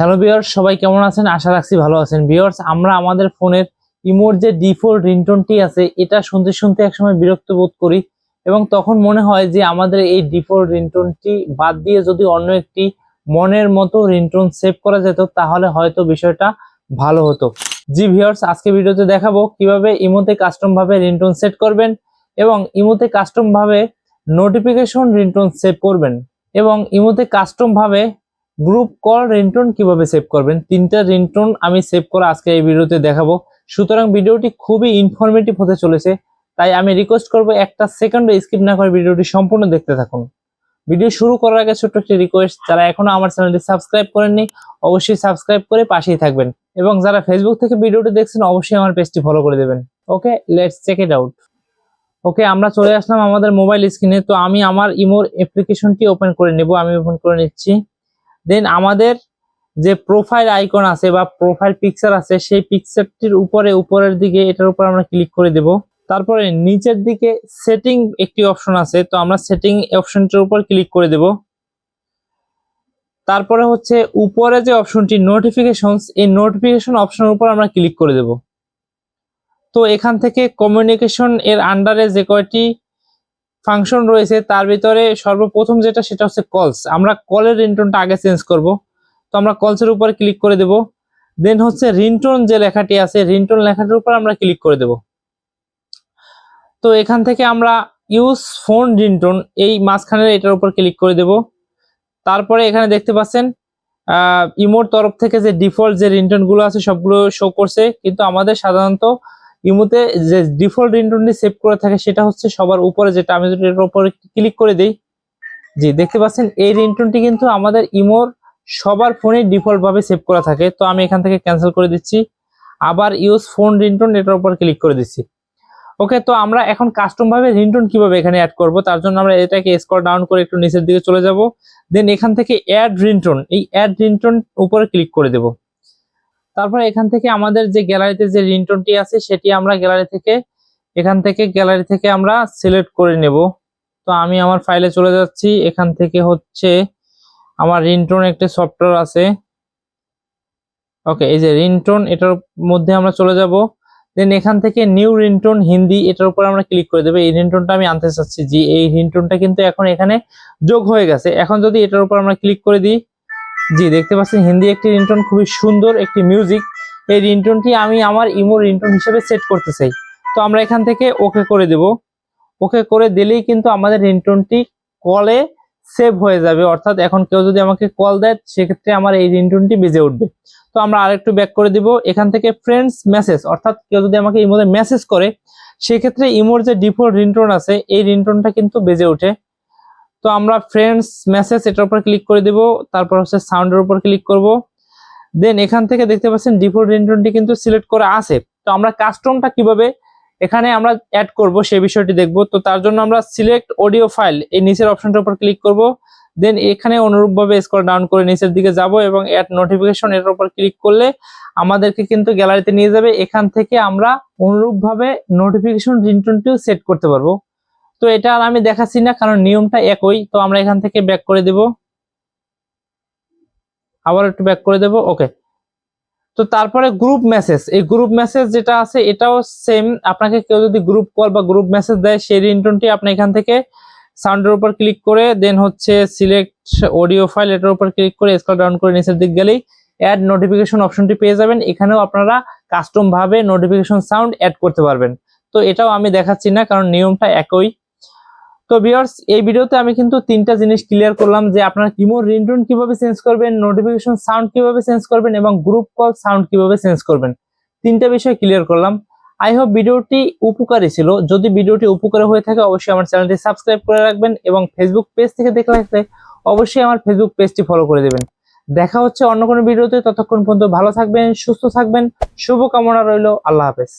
Hello বিয়ার্স সবাই কেমন আছেন? আশা রাখছি ভালো আছেন। বিয়ার্স আমরা আমাদের ফোনের ইমোর যে ডিফল্ট রিংটোনটি আছে, এটা শুনতে শুনতে একসময় বিরক্ত বোধ করি এবং তখন মনে হয় যে আমাদের এই ডিফল্ট রিংটোনটি বাদ দিয়ে যদি অন্য একটি মনের মতো রিংটোন সেভ করা যেত, তাহলে হয়তো বিষয়টা ভালো হতো। জি ভিউয়ার্স আজকে ভিডিওতে দেখাবো কীভাবে ইমোতে কাস্টম ভাবে রিংটোন সেট করবেন এবং ইমোতে কাস্টম ভাবে নোটিফিকেশন রিংটোন সেভ করবেন এবং ইমোতে কাস্টম ভাবে গ্রুপ কল রিংটোন কীভাবে সেভ করবেন? তিনটা রিংটোন আমি সেভ করা আজকে এই ভিডিওতে দেখাবো। সুতরাং ভিডিওটি খুবই ইনফরমেটিভ হতে চলেছে। তাই আমি রিকোয়েস্ট করব একটা সেকেন্ড স্কিপ না করে ভিডিওটি সম্পূর্ণ দেখতে থাকুন। ভিডিও শুরু করার আগে ছোট্ট একটি রিকোয়েস্ট যারা এখনও আমার চ্যানেলটি সাবস্ক্রাইব করেননি, অবশ্যই সাবস্ক্রাইব করে পাশেই থাকবেন এবং যারা ফেসবুক থেকে ভিডিওটি দেখছেন, অবশ্যই আমার পেজটি ফলো করে দেবেন। Okay let's check it out okay আমরা চলে আসলাম আমাদের মোবাইল স্ক্রিনে তো আমি আমার ইমোর অ্যাপ্লিকেশনটি ওপেন করে নেব, আমি ওপেন করে নিচ্ছি। দেন আমাদের যে প্রোফাইল আইকন আছে বা প্রোফাইল পিকচার আছে, সেই পিকচারটির উপরে, উপরের দিকে এটার উপর আমরা ক্লিক করে দেব। তারপরে নিচের দিকে সেটিং একটি অপশন আছে, তো আমরা সেটিং অপশনটির উপর ক্লিক করে দেব। তারপরে হচ্ছে উপরে যে অপশনটি নোটিফিকেশনস এই নোটিফিকেশন অপশনের উপর আমরা ক্লিক করে দেব। তো এখান থেকে কমিউনিকেশন এর আন্ডারে যে কয়টি ফাংশন রয়েছে, তার ভিতরে সর্বপ্রথম যেটা সেটা হচ্ছে কলস আমরা কলের রিংটোনটা আগে চেঞ্জ করব। তো আমরা কলসের উপর ক্লিক করে দেব। দেন হচ্ছে রিংটোন যে লেখাটি আছে রিংটোন লেখাটির উপর আমরা ক্লিক করে দেব। তো এখান থেকে আমরা ইউজ ফোন রিংটোন এই মাঝখানের এটার উপর ক্লিক করে দেব। তারপরে এখানে দেখতে পাচ্ছেন ইমোর তরফ থেকে যে ডিফল্ট যে রিংটোনগুলো আছে সবগুলো শো করছে। কিন্তু আমাদের সাধারণত ইমোতে যে ডিফল্ট রিংটোনটি সেভ করে থাকে সেটা হচ্ছে সবার উপরে, যেটা আমি যদি এটার উপরে ক্লিক করে দেই। জি, দেখতে পাচ্ছেন, এই রিংটোনটি কিন্তু আমাদের ইমোর সবার ফোনে ডিফল্ট ভাবে সেভ করা থাকে। তো আমি এখান থেকে ক্যান্সেল করে দিচ্ছি। আবার ইউজ ফোন রিংটোন এটার উপর ক্লিক করে দিচ্ছি। ওকে, তো আমরা এখন কাস্টম ভাবে রিংটোন কীভাবে এখানে অ্যাড করব, তার জন্য আমরা এটাকে স্ক্রল ডাউন করে একটু নিচের দিকে চলে যাব। দেন এখান থেকে অ্যাড রিংটোন এই অ্যাড রিংটোন উপরে ক্লিক করে দেব। তারপর এখান থেকে আমাদের যে গ্যালারিতে যে রিংটোনটি আছে, সেটি আমরা গ্যালারি থেকে, এখান থেকে গ্যালারি থেকে আমরা সিলেক্ট করে নেব। তো আমি আমার ফাইলে চলে যাচ্ছি। এখান থেকে হচ্ছে আমার রিংটোন একটি সফটওয়্যার আছে। ওকে, এই যে রিংটোন, এটার মধ্যে আমরা চলে যাব। দেন এখান থেকে নিউ রিংটোন হিন্দি, এটার উপর আমরা ক্লিক করে দেবো। এই রিংটোনটা আমি আনতে চাচ্ছি জি। এই রিংটোনটা কিন্তু এখন এখানে যোগ হয়ে গেছে। এখন যদি এটার উপর আমরা ক্লিক করে দিই জি, দেখতে পাচ্ছেন, হিন্দি একটি রিংটোন, খুবই সুন্দর একটি মিউজিক। এই রিংটোনটি আমি আমার ইমো রিংটোন হিসেবে সেট করতে চাই। তো আমরা এখান থেকে ওকে করে দেব। ওকে করে দিলেই কিন্তু আমাদের রিংটোনটি কলে সেভ হয়ে যাবে। অর্থাৎ এখন কেউ যদি আমাকে কল দেয়, সেক্ষেত্রে আমার এই রিংটোনটি বেজে উঠবে। তো আমরা আরেকটু ব্যাক করে দিব। এখান থেকে ফ্রেন্ডস মেসেজ অর্থাৎ কেউ যদি আমাকে ইমোতে মেসেজ করে, সেক্ষেত্রে ইমোর যে ডিফল্ট রিংটোন আছে, এই রিংটোনটা কিন্তু বেজে ওঠে। তো আমরা ফ্রেন্ডস মেসেজ এটার উপর ক্লিক করে দিব, তারপর হচ্ছে সাউন্ডের উপর ক্লিক করব। দেন এখান থেকে দেখতে পাচ্ছেন ডিফল্ট রিংটোনটি কিন্তু সিলেক্ট করা আছে। তো আমরা কাস্টমটা কীভাবে এখানে আমরা অ্যাড করব সেই বিষয়টি দেখব। তো তার জন্য আমরা সিলেক্ট অডিও ফাইল এই নিচের অপশনটার উপর ক্লিক করব। দেন এখানে অনুরূপভাবে স্কোর ডাউন করে নিচের দিকে যাব এবং অ্যাড নোটিফিকেশন এর উপর ক্লিক করলে আমাদেরকে কিন্তু গ্যালারিতে নিয়ে যাবে। এখান থেকে আমরা অনুরূপভাবে নোটিফিকেশন রিংটোনটিও সেট করতে পারব। তো এটা আর আমি দেখাচ্ছি না, কারণ নিয়মটা একই। তো আমরা এখান থেকে ব্যাক করে দেব। আবার একটু ব্যাক করে দেব ওকে তো তারপরে গ্রুপ মেসেজ এই গ্রুপ মেসেজ যেটা আছে, এটাও সেম আপনাকে কেউ যদি গ্রুপ কল বা গ্রুপ মেসেজ দেয়, সেই রিংটোনটি আপনি এখান থেকে সাউন্ডের উপর ক্লিক করে দেন হচ্ছে সিলেক্ট অডিও ফাইল এটার উপর ক্লিক করে স্ক্রল ডাউন করে নিচের দিক গেলেই অ্যাড নোটিফিকেশন অপশনটি পেয়ে যাবেন। এখানেও আপনারা কাস্টম ভাবে নোটিফিকেশন সাউন্ড অ্যাড করতে পারবেন। তো এটাও আমি দেখাচ্ছি না, কারণ নিয়মটা একই। তো ভিউয়ার্স এই ভিডিওতে আমি কিন্তু তিনটা জিনিস ক্লিয়ার করলাম যে আপনারা কিমোর রিংটোন কীভাবে চেঞ্জ করবেন নোটিফিকেশন সাউন্ড কীভাবে চেঞ্জ করবেন এবং গ্রুপ কল সাউন্ড কীভাবে চেঞ্জ করবেন। তিনটা বিষয় ক্লিয়ার করলাম। আই হোপ ভিডিওটি উপকারী ছিল। যদি ভিডিওটি উপকারী হয়ে থাকে, অবশ্যই আমার চ্যানেলটি সাবস্ক্রাইব করে রাখবেন এবং ফেসবুক পেজ থেকে দেখে রাখলে অবশ্যই আমার ফেসবুক পেজটি ফলো করে দেবেন। দেখা হচ্ছে অন্য কোনো ভিডিওতে। ততক্ষণ পর্যন্ত ভালো থাকবেন, সুস্থ থাকবেন। শুভকামনা রইল। আল্লাহ হাফেজ।